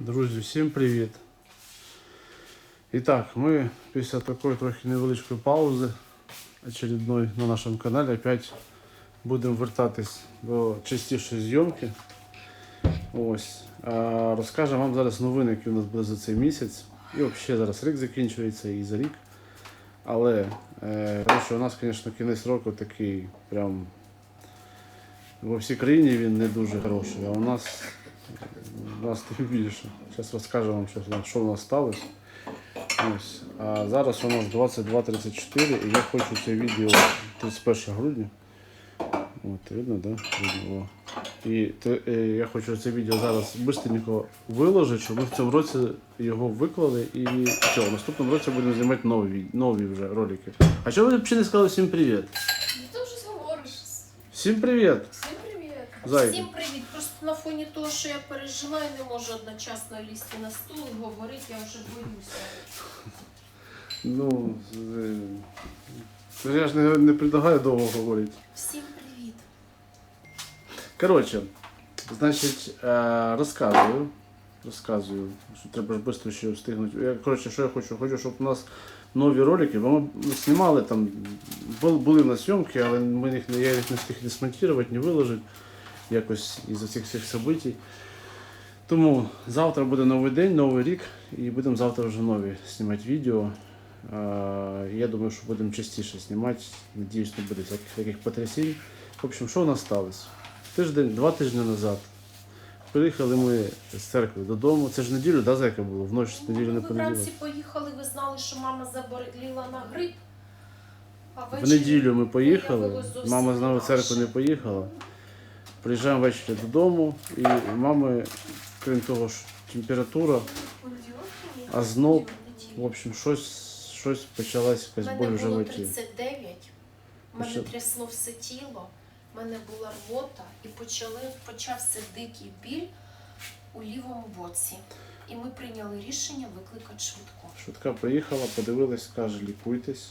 Друзі, всім привіт! І так, ми після такої трохи невеличкої паузи очередної на нашому каналі опять будемо вертатись до частішої зйомки. Ось. Розкажемо вам зараз новини, які у нас були за цей місяць. І взагалі зараз рік закінчується і за рік. Але е, коротше, у нас, звісно, кінець року такий прям во всій країні він не дуже хороший, а у нас у нас тим більше. Зараз розкажу вам, що, що у нас сталося. Ось. А зараз у нас 22.34 і я хочу це відео 31 грудня. От, видно, да? Видно. І те- я хочу це відео зараз швидко виложити, щоб ми в цьому році його виклали і все, в наступному році будемо знімати нові, нові вже ролики. А що ви взагалі не сказали всім привіт? Ти вже говориш. Всім привіт! Всім привіт. Зайка. Всім привіт. На фоні того, що я пережила і не можу одночасно лізти на стул і говорити, я вже боюся. Ну, е, я ж не, не предлагаю довго говорити. Всім привіт. Коротше, значить, е, розказую. Розказую, що треба ж швидко ще встигнути. Я, коротше, що я хочу? Хочу, щоб у нас нові ролики, бо ми знімали там, були на зйомки, але ми їх, я їх не встиг не смонтувати, не виложити якось із цих всіх событий. Тому завтра буде новий день, новий рік, і будемо завтра вже нові знімати відео. Я думаю, що будемо частіше знімати. Надіюсь, не буде таких, таких потрясінь. В общем, що у нас сталося? Тиждень, два тижні назад. Приїхали ми з церкви додому. Це ж неділю, да, зайка було? Вночі з неділі на ви понеділок. вранці поїхали, ви знали, що мама заболіла на грип. А В неділю ми поїхали. Мама з нами в церкву не поїхала. Приїжджаємо ввечері додому, і у мами, крім того, ж температура, а знов, в общем, щось, щось почалась якась боль мене було животі. 39, мене Що? трясло все тіло, в мене була рвота і почали, почався дикий біль у лівому боці. І ми прийняли рішення викликати швидку. Швидка приїхала, подивилась, каже, лікуйтесь.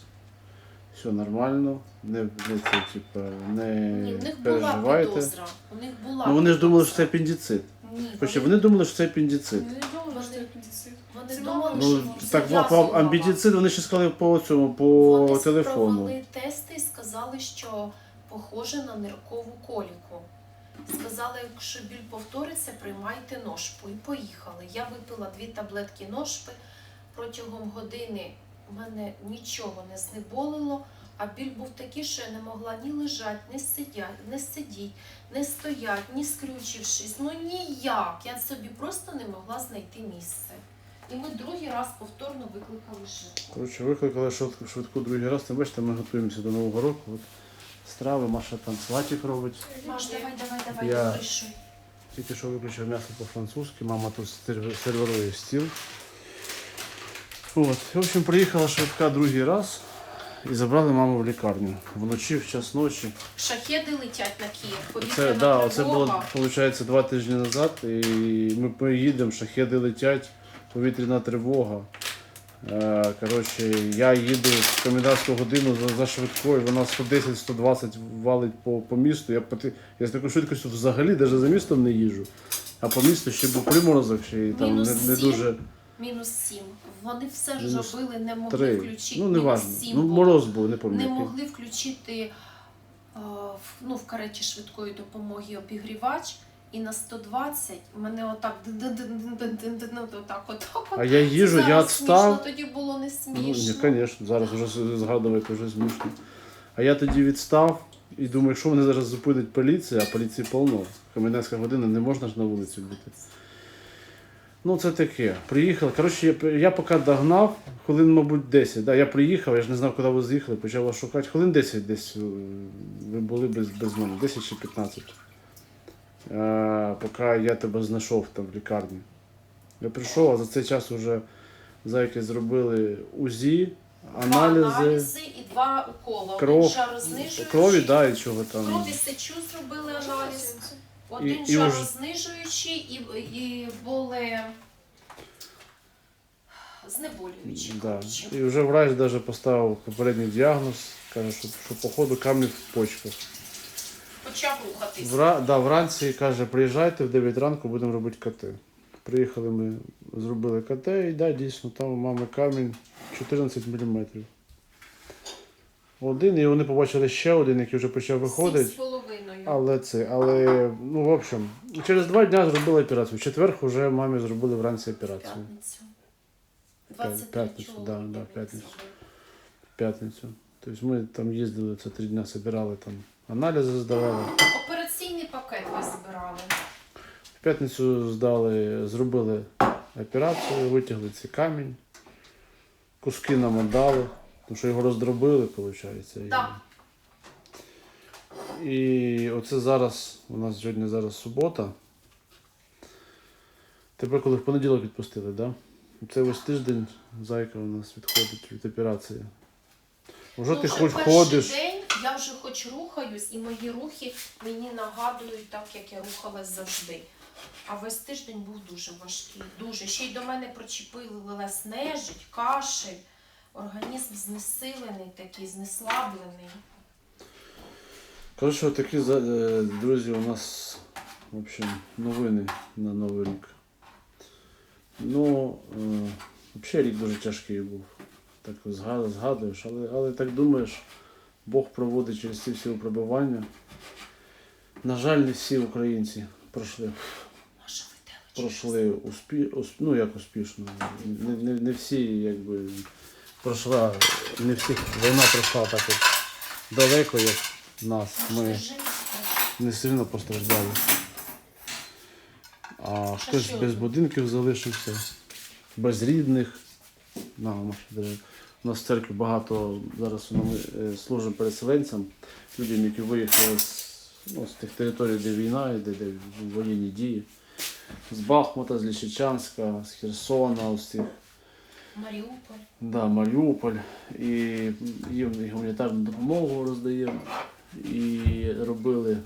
Все нормально, не, не це, типа, не Ні, в них була переживайте. підозра. У них була Ну вони ж думали, що це підозра. апендицит. Ні, Хоча вони думали, що це апендицит. Не думала, що це апендицит. Вони Це думали, мама Ну, що так це по, апендицит вони ще сказали по цьому, по Вони телефону. провели тести і сказали, що похоже на ниркову коліку. Сказали, якщо біль повториться, приймайте ношпу. І поїхали. Я випила дві таблетки ношпи. Протягом години мене нічого не знеболило, а біль був такий, що я не могла ні лежати, ні сидіти, не сидіти, не стояти, ні скрючившись. Ну ніяк. Я собі просто не могла знайти місце. І ми другий раз повторно викликали швидку. Коротше, викликали швидку, швидку другий раз. Там бачите, ми готуємося до Нового року. От страви, Маша там салатик робить. Маш, давай, давай, давай, Я- вирішуй. Тільки що виключив м'ясо по-французьки, мама тут сервірує стіл. От. В общем, приїхала швидка другий раз і забрали маму в лікарню. Вночі, в час ночі. Шахеди летять на Київ. Це, да, оце було, виходить, два тижні назад. І ми поїдемо, шахеди летять, повітряна тривога. Е, Коротше, я їду в комендантську годину за, за швидкою, вона 110-120 валить по, по місту. Я, поти- я з такою швидкістю взагалі навіть за містом не їжджу. А по місту ще був приморозок, ще і там Мінус не, не сім. дуже Мінус сім. Вони все ж Мінус робили, не могли три. включити. Ну, не мінус важно. сім Ну, було. мороз був, не Не пам'ятаю. який. могли включити е, в- ну, в кареті швидкої допомоги обігрівач. І на 120 мене отак дин-дин-дин-дин-дин-дин, отак, отак. А я їжу, Зараз я смішно, відстав. тоді було не Ну, ні, смішно. звісно, зараз вже з- згадувати вже смішно. А я тоді відстав і думаю, якщо мене зараз зупинить поліція, а поліції повно. Комендантська година не можна ж на вулиці бути. Ну, це таке. Приїхав. Коротше, я, я поки догнав, хвилин, мабуть, 10. Да, я приїхав, я ж не знав, куди ви з'їхали, почав вас шукати. Хвилин 10 десь е, ви були без, без мене, 10 чи 15. Е, поки я тебе знайшов там в лікарні. Я прийшов, а за цей час вже зайки зробили УЗІ, Два аналізи, аналізи і два укола. кров, крові, да, і чого там. Крові сечу зробили аналіз. Один І- і вже- жарознижуючий і, і були знеболюючі. Да. І вже врач даже поставив попередній діагноз, каже, що, що походу камні в почках. Почав рухатись. Вра... Да, вранці каже, приїжджайте в 9 ранку, будемо робити коти. Приїхали ми, зробили КТ, і да, дійсно, там у мами камінь 14 мм. Один, і вони побачили ще один, який вже почав Сім з виходити. половиною. Але це, але, ну, в общем, через два дні зробили операцію. В четвер вже мамі зробили вранці операцію. П'ятницю. П'ят- 23 п'ятницю, да, да, п'ятницю. п'ятницю. Тобто ми там їздили, це три дні збирали там аналізи здавали. Операційний пакет ви збирали. В п'ятницю здали, зробили операцію, витягли цей камінь, куски нам віддали, тому що його роздробили, виходить. І- Так. І оце зараз, у нас сьогодні зараз субота. Тебе коли в понеділок відпустили, так? Да? Це ось тиждень зайка у нас відходить від операції. Вже Ну, ти хоч ходиш. день я вже хоч рухаюсь, і мої рухи мені нагадують так, як я рухалась завжди. А весь тиждень був дуже важкий. Дуже. Ще й до мене причепилась нежить, кашель, організм знесилений, такий, знеслаблений. Коротше, такі е, друзі, у нас в общем, новини на Новий рік. Ну, е, взагалі рік дуже тяжкий був. Так згадуєш, але, але так думаєш, Бог проводить через ці всі випробування. На жаль, не всі українці пройшли, пройшли успі, усп- ну як успішно. Не, не, не всі, якби пройшла, не всіх війна пройшла так от далеко, як нас. Ми не сильно постраждали. А хтось без будинків залишився, без рідних. На, У нас в церкві багато зараз ми е, служимо переселенцям, людям, які виїхали з, ну, з тих територій, де війна, і де, де воєнні дії. З Бахмута, з Лічичанська, з Херсона, з цих Маріуполь. Да, Маріуполь. І їм і гуманітарну допомогу роздаємо. І робили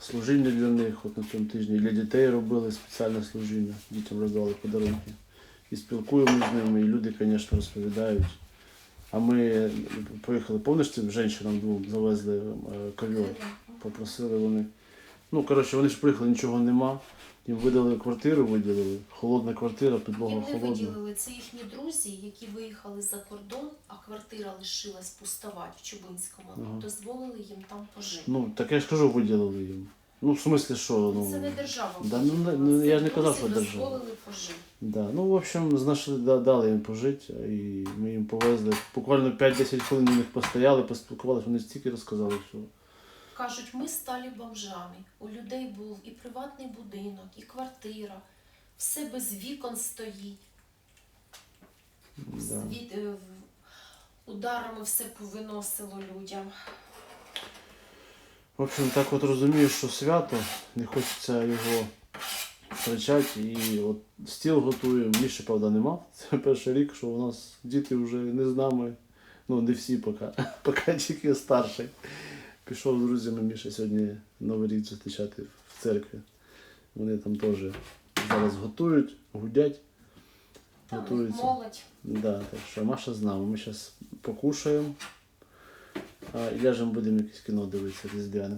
служіння для них от на цьому тижні. Для дітей робили спеціальне служіння. Дітям роздавали подарунки. І спілкуємося з ними, і люди, звісно, розповідають. А ми поїхали, пам'ятаєш, цим жінкам двом завезли е, попросили вони. Ну, коротше, вони ж приїхали, нічого нема. Їм видали квартиру, виділили. Холодна квартира, підлога Їм не холодна. виділили. Це їхні друзі, які виїхали за кордон, а квартира лишилась пустувати в Чубинському. Ага. Дозволили їм там пожити. Ну, так я ж кажу, виділили їм. Ну, в смислі, що? Ну, Це не держава. Да, ну, виділила, ну, я ж не казав, що держава. дозволили пожити. да. ну, в общем, знайшли, да, дали їм пожити, і ми їм повезли. Буквально 5-10 хвилин у них постояли, поспілкувалися, вони стільки розказали всього. Кажуть, ми стали бомжами. У людей був і приватний будинок, і квартира. Все без вікон стоїть. Да. Від, е, ударами все повиносило людям. В общем, так от розумію, що свято, не хочеться його втрачати. І от стіл готуємо. Міші, правда, нема. Це перший рік, що у нас діти вже не з нами. Ну, не всі поки, поки тільки старший. Пішов з друзями Міша сьогодні Новий рік зустрічати в церкві. Вони там теж зараз готують, гудять. Там Готуються. молодь. Да, так що Маша з нами. Ми зараз покушаємо. А, і ляжемо будемо якесь кіно дивитися різдвяне.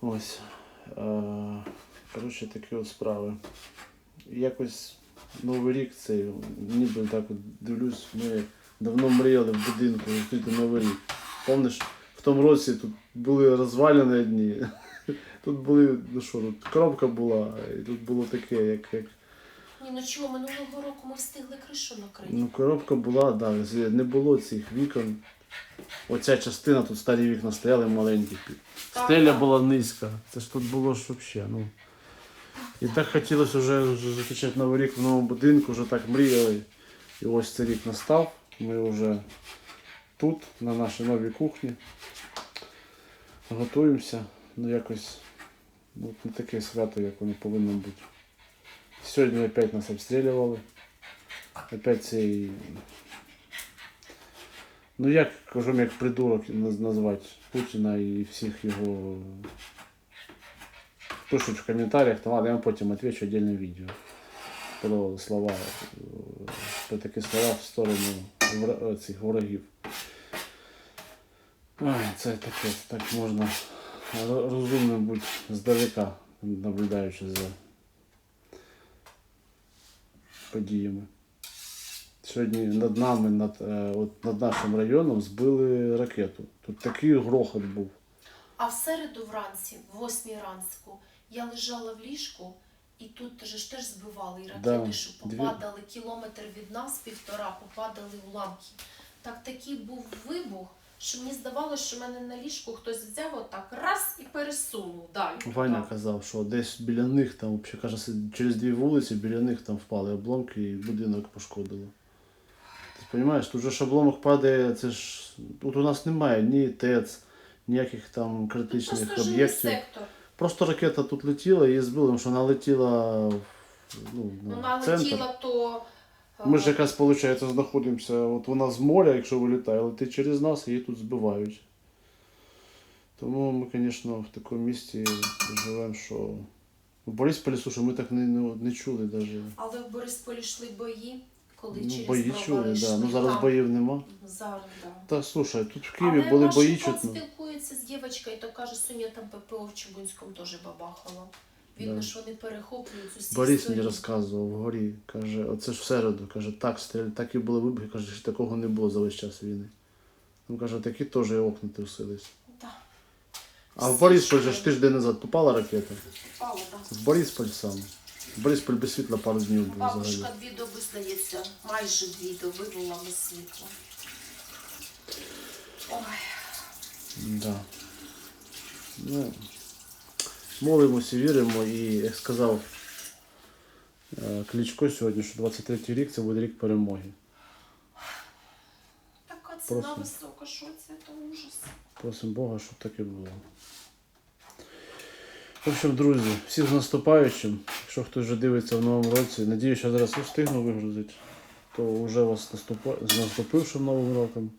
Ось. А, коротше, такі от справи. Якось Новий рік цей, ніби так от дивлюсь, ми давно мріяли в будинку зустріти Новий рік. Пам'ятаєш, в тому році тут були розвалені одні. Тут були, ну що, тут коробка була, і тут було таке, як, як Ні, ну чого, минулого року ми встигли кришу накрити. Ну, коробка була, да, не було цих вікон. Оця частина, тут старі вікна стояли маленькі. Так, Стеля так. була низька. Це ж тут було ж взагалі. Ну. І так хотілося вже вже зустрічати Новий рік в новому будинку, вже так мріяли. І ось цей рік настав. Ми вже тут, на нашій новій кухні. Готуємося. Ну якось ну, не таке свято, як воно повинно бути. Сьогодні опять нас обстрілювали. Опять цей. Ну як кажу, як придурок наз- назвати Путіна і всіх його. Пишуть в коментарях, то ладно, я вам потім отвечу отдельне відео про слова, про такі слова в сторону цих ворогів. Ой, це таке, так можна ро- розумним бути здалека, наблюдаючи за подіями. Сьогодні над нами, над, е, от, над нашим районом збили ракету. Тут такий грохот був. А в середу вранці, в 8 ранку, я лежала в ліжку, і тут же ж теж збивали і ракети, Да, що дві- попадали кілометр від нас, півтора, попадали уламки. Так такий був вибух, що мені здавалося, що мене на ліжку хтось взяв отак раз і пересунув далі. Ваня казав, що десь біля них там, взагалі, каже, через дві вулиці біля них там впали обломки і будинок пошкодило. Ти розумієш, тут же ж обломок падає, це ж. Тут у нас немає ні ТЕЦ, ніяких там Тут критичних просто жилий об'єктів. сектор. Просто ракета тут летіла і збили, тому що вона летіла в, ну, Ну, в Вона центр. летіла то. Ми ж якраз, виходить, знаходимося, от вона з моря, якщо вилітає, летить через нас, її тут збивають. Тому ми, звісно, в такому місці живемо, що в Борисполі, слушай, ми так не, не, не чули навіть. Але в Борисполі йшли бої, коли Ну, через бої чули, йшли. да. ну зараз там. боїв нема. Зараз, да. Та слушай, тут в Києві Але були бої чутно. спілкується з дівчинкою, то каже, Соня там ППО в Чубунському теж бабахало. Видно, Да. що вони перехоплюють з усіх Борис мені розказував вгорі, каже, оце ж в середу, каже, так стріляли, так і були вибухи, каже, що такого не було за весь час війни. Він каже, такі теж і окна трусились. Да, А в Борисполь же ж тиждень назад попала ракета. впало, да. В Борисполь сам. В Борисполь без світла пару днів був взагалі. Бабушка дві доби, здається, майже дві доби була без світла. Ой, Да. Ну, молимося, віримо і, як сказав е, Кличко сьогодні, що 23-й рік це буде рік перемоги. така ціна висока, що це, то ужас. Просимо Бога, щоб так і було. В общем, друзі, всіх з наступаючим. Якщо хтось вже дивиться в новому році, надію, що зараз встигну вигрузити, то вже вас наступа... з наступившим новим роком.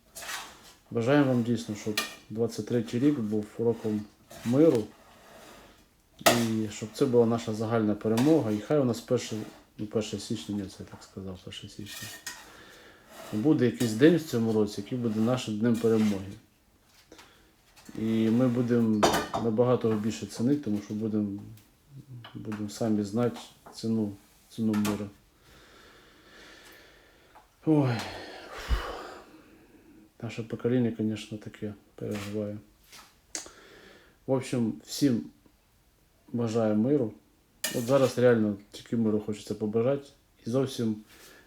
Бажаємо вам дійсно, щоб 23-й рік був роком миру. І щоб це була наша загальна перемога. І хай у нас перше, ну, 1 січня, ні, це я так сказав, 1 січня. Буде якийсь день в цьому році, який буде нашим днем перемоги. І ми будемо набагато більше цінити, тому що будемо будем самі знати ціну, ціну миру. Ой. Наше покоління, звісно, таке переживає. В общем, всім бажаю миру. От зараз реально тільки миру хочеться побажати. І зовсім,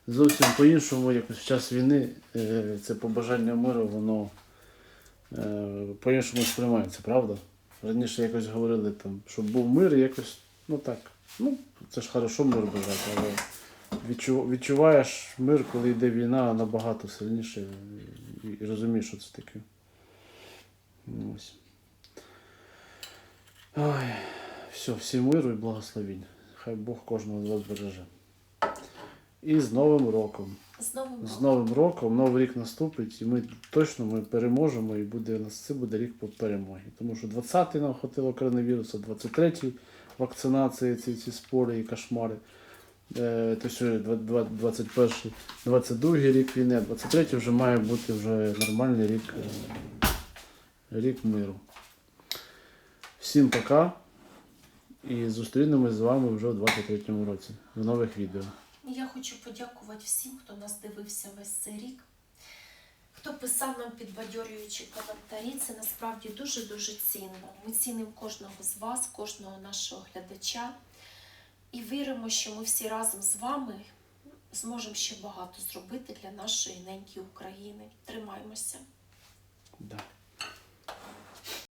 зовсім по-іншому, якось в час війни, е, це побажання миру, воно е, по-іншому сприймається, правда? Раніше якось говорили, там, щоб був мир, і якось, ну так, ну, це ж хорошо мир бажати, але відчуваєш мир, коли йде війна набагато сильніше і, розумієш, що це таке. Ось. Ой, все, всім миру і благословінь. Хай Бог кожного з вас береже. І з Новим роком. З новим З роком. Новим роком, Новий рік наступить, і ми точно ми переможемо, і буде у нас це буде рік по перемоги. Тому що 20-й нам хватило коронавірусу, 23-й вакцинації, ці, ці спори і кошмари. Е, то що 21-й, 22-й рік війни, а 23-й вже має бути вже нормальний рік, рік миру. Всім пока. І зустрінемось з вами вже у 23-му році в нових відео. Я хочу подякувати всім, хто нас дивився весь цей рік, хто писав нам підбадьорюючі коментарі. Це насправді дуже-дуже цінно. Ми цінимо кожного з вас, кожного нашого глядача. І віримо, що ми всі разом з вами зможемо ще багато зробити для нашої неньки України. Тримаймося! Да.